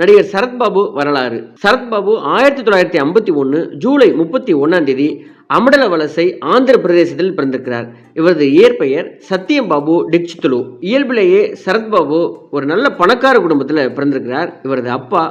நடிகர் சரத்பாபு வரலாறு. சரத்பாபு ஆயிரத்தி தொள்ளாயிரத்தி ஐம்பத்தி ஒன்று ஜூலை முப்பத்தி ஒன்றாம் தேதி அமடல வலசை ஆந்திர பிரதேசத்தில் பிறந்திருக்கிறார். இவரது இயற்பெயர் சத்தியம்பாபு டிக்சித்துலு இயல்பிலேயே சரத்பாபு ஒரு நல்ல பணக்கார குடும்பத்தில் பிறந்திருக்கிறார். இவரது அப்பா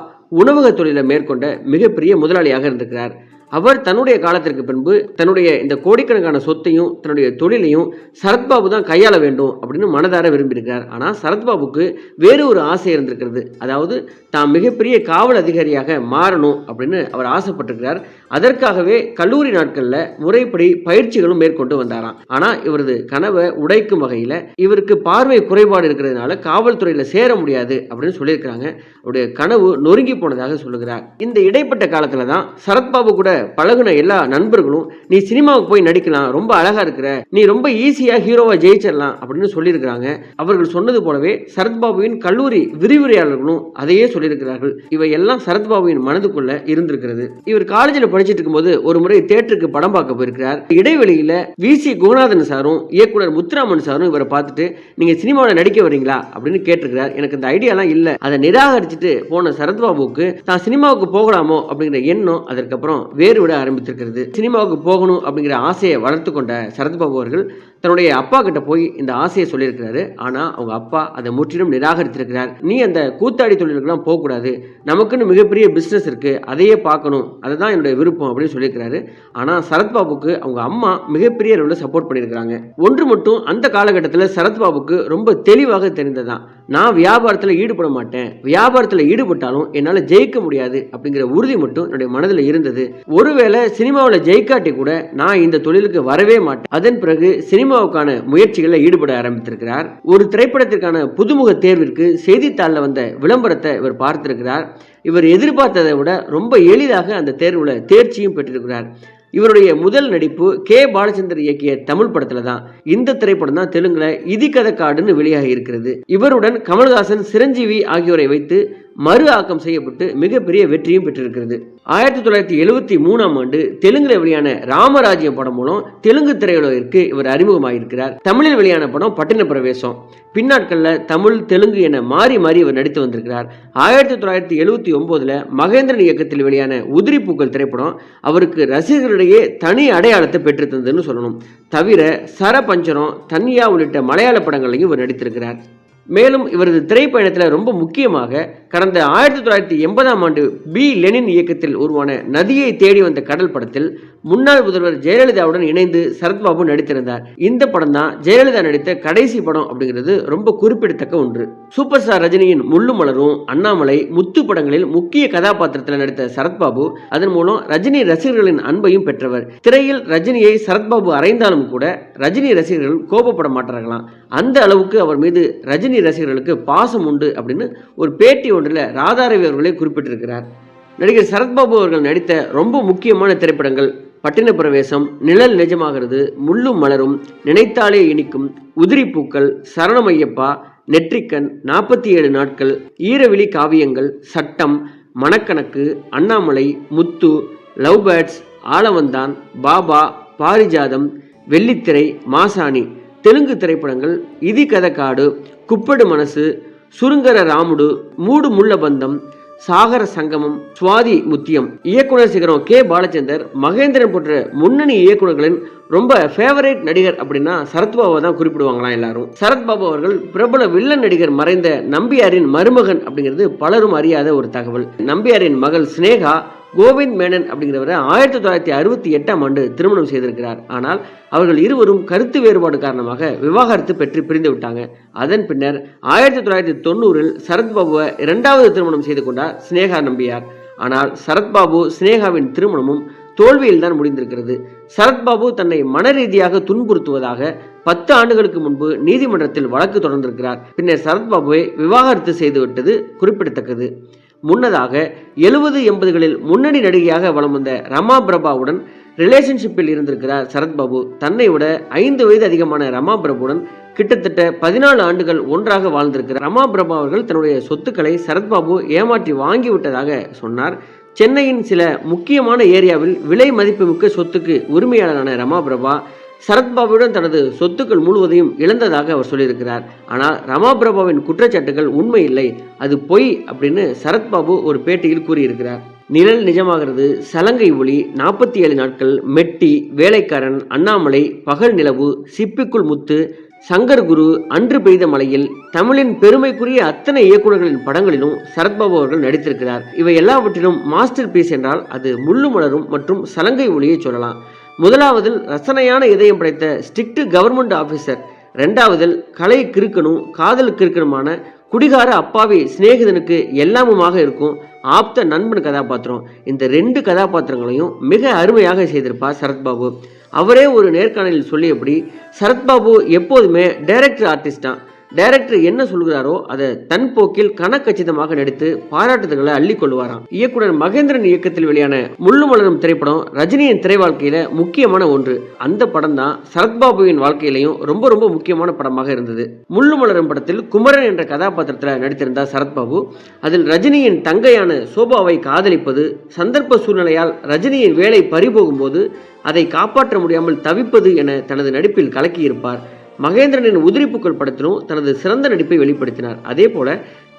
உணவக தொழிலை மேற்கொண்ட மிகப்பெரிய முதலாளியாக இருந்திருக்கிறார். அவர் தன்னுடைய காலத்திற்கு பின்பு தன்னுடைய இந்த கோடிக்கணக்கான சொத்தையும் தன்னுடைய தொழிலையும் சரத்பாபு தான் கையாள வேண்டும் அப்படின்னு மனதார விரும்பியிருக்கிறார். ஆனால் சரத்பாபுக்கு வேறு ஒரு ஆசை இருந்திருக்கிறது. அதாவது தாம் மிகப்பெரிய காவல் அதிகாரியாக மாறணும் அப்படின்னு அவர் ஆசைப்பட்டிருக்கிறார். அதற்காகவே கல்லூரி நாட்களில் முறைப்படி பயிற்சிகளும் மேற்கொண்டு வந்தாராம். ஆனால் இவரது கனவை உடைக்கும் வகையில் இவருக்கு பார்வை குறைபாடு இருக்கிறதுனால காவல்துறையில் சேர முடியாது அப்படின்னு சொல்லியிருக்கிறாங்க. அவருடைய கனவு நொறுங்கி போனதாக சொல்லுகிறார். இந்த இடைப்பட்ட காலத்தில் தான் சரத்பாபு கூட பழகுன எல்லா நண்பர்களும் நீ சினிமாவுக்கு போய் நடிக்கலாம் ரொம்ப அழகா இருக்கிற நீ ரொம்ப ஈஸியா ஹீரோவா ஜெயிச்சிடலாம் அப்படின்னு சொல்லியிருக்கிறாங்க. அவர்கள் சொன்னது போலவே சரத்பாபுவின் கல்லூரி விரிவுரையாளர்களும் அதையே சொல்லியிருக்கிறார்கள். இவை எல்லாம் சரத்பாபுவின் மனதுக்குள்ள இருந்திருக்கிறது. இவர் காலேஜில் படிச்சிட்டு இருக்கும்போது ஒரு முறை தேட்டருக்கு படம் பார்க்க போயிருக்கிறார். இடைவெளியில வி. சி. குணநாதன் சாரும் இயக்குனர் முத்துராமன் சாரும் இவரை பார்த்துட்டு நீங்க சினிமாவில் நடிக்க வரீங்களா அப்படின்னு கேட்டிருக்கிறார். எனக்கு இந்த ஐடியாலாம் இல்லை. அதை நிராகரிச்சுட்டு போன சரத்பாபுவுக்கு தான் சினிமாவுக்கு போகலாமோ? அப்படிங்கிற எண்ணம் அதற்கப்புறம் வேறு விட ஆரம்பித்திருக்கிறது. சினிமாவுக்கு போகணும் அப்படிங்கிற ஆசையை வளர்த்து கொண்ட சரத்பாபு அவர்கள் தன்னுடைய அப்பா கிட்ட போய் இந்த ஆசையை சொல்லியிருக்கிறாரு. ஆனா அவங்க அப்பா அதை முற்றிலும் நிராகரித்திருக்கிறார். நீ அந்த கூத்தாடி தொழிலுக்கெல்லாம் போகக்கூடாது. நமக்குன்னு மிகப்பெரிய பிஸ்னஸ் இருக்கு. அதையே பார்க்கணும். அதுதான் என்னுடைய விருப்பம் அப்படின்னு சொல்லியிருக்கிறாரு. ஆனா சரத்பாபுக்கு அவங்க அம்மா மிகப்பெரிய அளவில் சப்போர்ட் பண்ணியிருக்கிறாங்க. ஒன்று மட்டும் அந்த காலகட்டத்தில் சரத்பாபுக்கு ரொம்ப தெளிவாக தெரிந்ததான் நான் வியாபாரத்தில் ஈடுபட மாட்டேன். வியாபாரத்தில் ஈடுபட்டாலும் என்னால் ஜெயிக்க முடியாது அப்படிங்கிற உறுதி மட்டும் என்னுடைய மனதில் இருந்தது. ஒருவேளை சினிமாவில் ஜெயிக்காட்டி கூட நான் இந்த தொழிலுக்கு வரவே மாட்டேன். அதன் பிறகு சினிமா சினிமாவுக்கான முயற்சிகளில் ஈடுபட ஆரம்பித்திருக்கிறார். ஒரு திரைப்படத்திற்கான புதுமுக தேர்விற்கு செய்தித்தாளில் வந்த விளம்பரத்தை இவர் பார்த்திருக்கிறார். இவர் எதிர்பார்த்ததை விட ரொம்ப எளிதாக அந்த தேர்வில் தேர்ச்சியும் பெற்றிருக்கிறார். இவருடைய முதல் நடிப்பு கே பாலச்சந்தர் இயக்கிய தமிழ் படத்துல தான். இந்த திரைப்படம் தான் தெலுங்குல இதி கதக்காடுன்னு வெளியாகி இருக்கிறது. இவருடன் கமல்ஹாசன் சிரஞ்சீவி ஆகியோரை வைத்து மறு ஆக்கம் செய்யப்பட்டு மிகப்பெரிய வெற்றியும் பெற்றிருக்கிறது. ஆயிரத்தி தொள்ளாயிரத்தி எழுபத்தி மூணாம் ஆண்டு தெலுங்குல வெளியான ராமராஜ்யம் படம் மூலம் தெலுங்கு திரையுலகிற்கு இவர் அறிமுகமாயிருக்கிறார். தமிழில் வெளியான படம் பட்டின பிரவேசம் பின்னாட்களில் தமிழ் தெலுங்கு என மாறி மாறி இவர் நடித்து வந்திருக்கிறார். ஆயிரத்தி தொள்ளாயிரத்தி எழுபத்தி ஒன்பதுல மகேந்திரன் இயக்கத்தில் வெளியான உதிரி பூக்கள் திரைப்படம் அவருக்கு ரசிகர்களிடையே தனி அடையாளத்தை பெற்று தந்ததுன்னு சொல்லணும். தவிர சரபஞ்சரம் தன்யா உள்ளிட்ட மலையாள படங்களையும் இவர் நடித்திருக்கிறார். மேலும் இவரது திரைப்பயணத்தில் ரொம்ப முக்கியமாக கடந்த ஆயிரத்தி தொள்ளாயிரத்தி எண்பதாம் ஆண்டு பி லெனின் இயக்கத்தில் உருவான நதியை தேடி வந்த கடல் படத்தில் முன்னாள் முதல்வர் ஜெயலலிதாவுடன் இணைந்து சரத்பாபு நடித்திருந்தார். இந்த படம் தான் ஜெயலலிதா நடித்த கடைசி படம் அப்படிங்கிறது ரொம்ப குறிப்பிடத்தக்க ஒன்று. சூப்பர் ஸ்டார் ரஜினியின் முள்ளு மலரும் அண்ணாமலை முத்து படங்களில் முக்கிய கதாபாத்திரத்தில் நடித்த சரத்பாபு அதன் மூலம் ரஜினி ரசிகர்களின் அன்பையும் பெற்றவர். திரையில் ரஜினியை சரத்பாபு அறைந்தாலும் கூட ரஜினி ரசிகர்கள் கோபப்பட மாட்டார்களாம். அந்த அளவுக்கு அவர் மீது ரஜினி ரசிகர்களுக்கு பாசம் உண்டு அப்படின்னு ஒரு பேட்டி ஒன்றில் ராதாரவி அவர்களே குறிப்பிட்டிருக்கிறார். நடிகர் சரத்பாபு அவர்கள் நடித்த ரொம்ப முக்கியமான திரைப்படங்கள் பட்டின பிரவேசம் நிழல் நிஜமாகிறது முள்ளும் மலரும் நினைத்தாலே இனிக்கும் உதிரி பூக்கள் சரணமையப்பா நெற்றிக்கண் நாற்பத்தி ஏழு நாட்கள் ஈரவிழி காவியங்கள் சட்டம் மணக்கணக்கு அண்ணாமலை முத்து லவ் பேர்ட்ஸ் ஆலவந்தான் பாபா பாரிஜாதம் வெள்ளித்திரை மாசாணி தெலுங்கு திரைப்படங்கள் இதி கதக்காடு குப்படு மனசு சுருங்கர ராமுடு மூடு முள்ள பந்தம் சாகர சங்கமம் சுவாதி முத்தியம். இயக்குனர் சிகரம் கே. பாலச்சந்தர் மகேந்திரன் போன்ற முன்னணி இயக்குனர்களின் ரொம்ப ஃபேவரேட் நடிகர் அப்படின்னா சரத்பாபா தான் குறிப்பிடுவாங்களாம் எல்லாரும். சரத்பாபு அவர்கள் பிரபல வில்லன் நடிகர் மறைந்த நம்பியாரின் மருமகன் அப்படிங்கிறது பலரும் அறியாத ஒரு தகவல். நம்பியாரின் மகள் சினேகா கோவிந்த் மேனன் அப்படிங்கிறவரை ஆயிரத்தி தொள்ளாயிரத்தி அறுபத்தி எட்டாம் ஆண்டு திருமணம் செய்திருக்கிறார். ஆனால் அவர்கள் இருவரும் கருத்து வேறுபாடு காரணமாக விவாகரத்து பெற்று பிரிந்து விட்டாங்க. அதன் பின்னர் ஆயிரத்தி தொள்ளாயிரத்தி தொண்ணூறில் சரத்பாபுவை இரண்டாவது திருமணம் செய்து கொண்டார் சினேகா நம்பியார். ஆனால் சரத்பாபு சினேகாவின் திருமணமும் தோல்வியில் தான் முடிந்திருக்கிறது. சரத்பாபு தன்னை மன ரீதியாக துன்புறுத்துவதாக பத்து ஆண்டுகளுக்கு முன்பு நீதிமன்றத்தில் வழக்கு தொடர்ந்திருக்கிறார். பின்னர் சரத்பாபுவை விவாகரத்து செய்துவிட்டது குறிப்பிடத்தக்கது. முன்னதாக எழுபது எண்பதுகளில் முன்னணி நடிகையாக வலம் வந்த ரமா பிரபாவுடன் ரிலேஷன்ஷிப்பில் இருந்திருக்கிறார் சரத்பாபு தன்னை விட ஐந்து வயது அதிகமான ரமா பிரபுடன் கிட்டத்தட்ட பதினாலு ஆண்டுகள் ஒன்றாக வாழ்ந்திருக்கிறார். ரமா பிரபா அவர்கள் தன்னுடைய சொத்துக்களை சரத்பாபு ஏமாற்றி வாங்கி விட்டதாக சொன்னார். சென்னையின் சில முக்கியமான ஏரியாவில் விலை மதிப்புமிக்க சொத்துக்கு உரிமையாளரான ரமா பிரபா சரத்பாபுடன் தனது சொத்துக்கள் முழுவதையும் இழந்ததாக அவர் சொல்லியிருக்கிறார். ஆனால் ரமாபிரபாவின் குற்றச்சாட்டுகள் உண்மை இல்லை அது பொய் அப்படின்னு சரத்பாபு ஒரு பேட்டியில் கூறியிருக்கிறார். நிழல் நிஜமாகிறது சலங்கை ஒளி நாற்பத்தி ஏழு நாட்கள் மெட்டி வேலைக்காரன் அண்ணாமலை பகல் நிலவு சிப்பிக்குள் முத்து சங்கர் குரு அன்று பெய்த மலையில் தமிழின் பெருமைக்குரிய அத்தனை இயக்குநர்களின் படங்களிலும் சரத்பாபு அவர்கள் நடித்திருக்கிறார். இவை எல்லாவற்றிலும் மாஸ்டர் பீஸ் என்றால் அது முள்ளு மலரும் மற்றும் சலங்கை ஒளியை சொல்லலாம். முதலாவதில் ரசனையான இதயம் படைத்த ஸ்ட்ரிக்ட் கவர்மெண்ட் ஆஃபீஸர் ரெண்டாவதில் கலை கிறுக்கணும் காதல் கிறுக்கணுமான குடிகார அப்பாவி சிநேகிதனுக்கு எல்லாமுமாக இருக்கும் ஆப்த நண்பன் கதாபாத்திரம். இந்த ரெண்டு கதாபாத்திரங்களையும் மிக அருமையாக செய்திருப்பார் சரத்பாபு. அவரே ஒரு நேர்காணலில் சொல்லியபடி சரத்பாபு எப்போதுமே டைரக்டர் ஆர்டிஸ்டான் டைரக்டர் என்ன சொல்கிறாரோ அதை தன் போக்கில் கனக்கச்சிதமாக நடித்து பாராட்டுதல்களை அள்ளி கொள்வாராம் இயக்குனர் மகேந்திரன் இயக்கத்தில் வெளியான முள்ளு மலரும் திரைப்படம் ரஜினியின் திரை வாழ்க்கையில முக்கியமான ஒன்று. அந்த படம் தான் சரத்பாபுவின் வாழ்க்கையிலையும் ரொம்ப ரொம்ப முக்கியமான படமாக இருந்தது. முள்ளு மலரும் படத்தில் குமரன் என்ற கதாபாத்திரத்தில் நடித்திருந்தார் சரத்பாபு. அதில் ரஜினியின் தங்கையான சோபாவை காதலிப்பது சந்தர்ப்ப சூழ்நிலையால் ரஜினியின் வேலை பறிபோகும்போது அதை காப்பாற்ற முடியாமல் தவிப்பது என தனது நடிப்பில் கலக்கியிருப்பார். மகேந்திரனின் உதிரிப்புக்கள் படத்திலும் தனது சிறந்த நடிப்பை வெளிப்படுத்தினார். அதே போல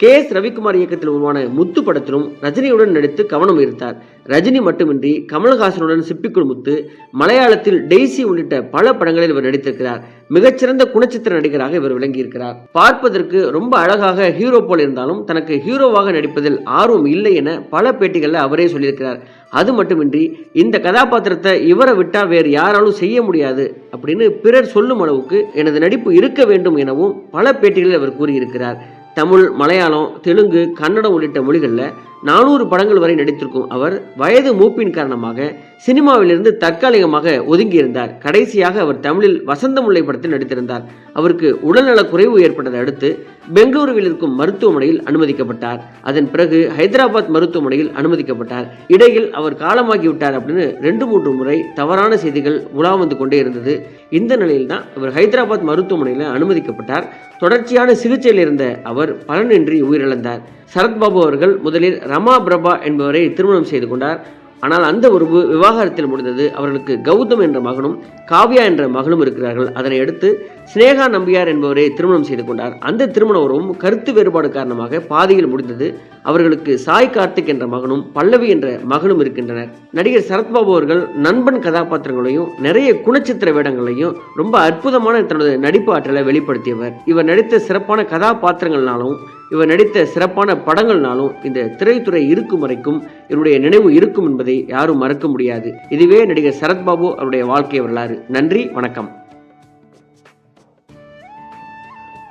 கே எஸ் ரவிக்குமார் இயக்கத்தில் உருவான முத்து படத்திலும் ரஜினியுடன் நடித்து கவனம் ஈர்த்தார். ரஜினி மட்டுமின்றி கமல்ஹாசனுடன் சிப்பிக்குள் முத்து மலையாளத்தில் டெய்ஸி உள்ளிட்ட பல படங்களில் இவர் நடித்திருக்கிறார். மிகச்சிறந்த குணச்சித்திர நடிகராக இவர் விளங்கியிருக்கிறார். பார்ப்பதற்கு ரொம்ப அழகாக ஹீரோ போல் இருந்தாலும் தனக்கு ஹீரோவாக நடிப்பதில் ஆர்வம் இல்லை என பல பேட்டிகளில் அவரே சொல்லியிருக்கிறார். அது மட்டுமின்றி இந்த கதாபாத்திரத்தை இவரை விட்டால் வேறு யாராலும் செய்ய முடியாது அப்படின்னு பிறர் சொல்லும் அளவுக்கு எனது நடிப்பு இருக்க வேண்டும் எனவும் பல பேட்டிகளில் அவர் கூறியிருக்கிறார். தமிழ் மலையாளம் தெலுங்கு கன்னடம் உள்ளிட்ட மொழிகளில் நானூறு படங்கள் வரை நடித்திருக்கும் அவர் வயது மூப்பின் காரணமாக சினிமாவிலிருந்து தற்காலிகமாக ஒதுங்கியிருந்தார். கடைசியாக அவர் தமிழில் வசந்தமுல்லை படத்தில் நடித்திருந்தார். அவருக்கு உடல்நலக் குறைவு ஏற்பட்டதை அடுத்து பெங்களூருவில் இருக்கும் மருத்துவமனையில் அனுமதிக்கப்பட்டார். அதன் பிறகு ஹைதராபாத் மருத்துவமனையில் அனுமதிக்கப்பட்டார். இடையில் அவர் காலமாகிவிட்டார் அப்படின்னு ரெண்டு மூன்று முறை தவறான செய்திகள் உலா வந்து கொண்டே இருந்தது. இந்த நிலையில் தான் அவர் ஹைதராபாத் மருத்துவமனையில் அனுமதிக்கப்பட்டார். தொடர்ச்சியான சிகிச்சையில் இருந்த அவர் பலனின்றி உயிரிழந்தார். சரத்பாபு அவர்கள் முதலில் ரமா பிரபா என்பவரை திருமணம் செய்து கொண்டார். ஆனால் அந்த உறவு விவாகரத்தில் முடிந்தது. அவர்களுக்கு கௌதம் என்ற மகனும் காவ்யா என்ற மகளும் இருக்கிறார்கள். அதனை அடுத்து சினேகா நம்பியார் என்பவரை திருமணம் செய்து கொண்டார். அந்த திருமண உறவும் கருத்து வேறுபாடு காரணமாக பாதியில் முடிந்தது. அவர்களுக்கு சாய் கார்த்திக் என்ற மகனும் பல்லவி என்ற மகளும் இருக்கின்றனர். நடிகர் சரத்பாபு அவர்கள் நண்பன் கதாபாத்திரங்களையும் நிறைய குணச்சித்திர வேடங்களையும் ரொம்ப அற்புதமான தனது நடிப்பு ஆற்றலை வெளிப்படுத்தியவர். இவர் நடித்த சிறப்பான கதாபாத்திரங்கள்னாலும் இவர் நடித்த சிறப்பான படங்கள்னாலும் இந்த திரைத்துறை இருக்கும் வரைக்கும் இவருடைய நினைவு இருக்கும் என்பதை யாரும் மறக்க முடியாது. இதுவே நடிகர் சரத்பாபு அவருடைய வாழ்க்கை வரலாறு. நன்றி வணக்கம்.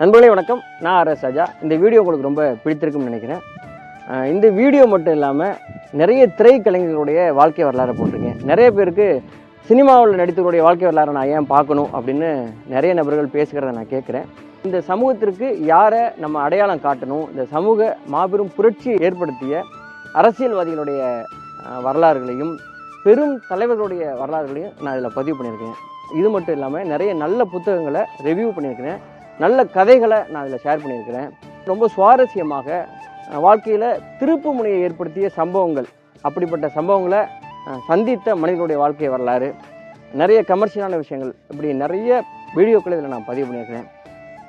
நண்பர்களே வணக்கம். நான் ஆர் எஸ் ராஜா. இந்த வீடியோ உங்களுக்கு ரொம்ப பிடித்திருக்கும்னு நினைக்கிறேன். இந்த வீடியோ மட்டும் இல்லாமல் நிறைய திரைக்கலைஞர்களுடைய வாழ்க்கை வரலாறை போட்டிருக்கேன். நிறைய பேருக்கு சினிமாவில் நடித்தவருடைய வாழ்க்கை வரலாறை நான் ஏன் பார்க்கணும் அப்படின்னு நிறைய நபர்கள் பேசுகிறத நான் கேட்குறேன். இந்த சமூகத்திற்கு யாரை நம்ம அடையாளம் காட்டணும்? இந்த சமூக மாபெரும் புரட்சி ஏற்படுத்திய அரசியல்வாதிகளுடைய வரலாறுகளையும் பெரும் தலைவர்களுடைய வரலாறுகளையும் நான் இதில் பதிவு பண்ணியிருக்கேன். இது மட்டும் இல்லாமல் நிறைய நல்ல புத்தகங்களை ரிவ்யூ பண்ணியிருக்கிறேன். நல்ல கதைகளை நான் இதில் ஷேர் பண்ணியிருக்கிறேன். ரொம்ப சுவாரஸ்யமாக வாழ்க்கையில் திருப்பு முனையை ஏற்படுத்திய சம்பவங்கள் அப்படிப்பட்ட சம்பவங்களை சந்தித்த மனிதனுடைய வாழ்க்கை வரலாறு நிறைய கமர்ஷியலான விஷயங்கள் இப்படி நிறைய வீடியோக்களை இதில் நான் பதிவு பண்ணியிருக்கிறேன்.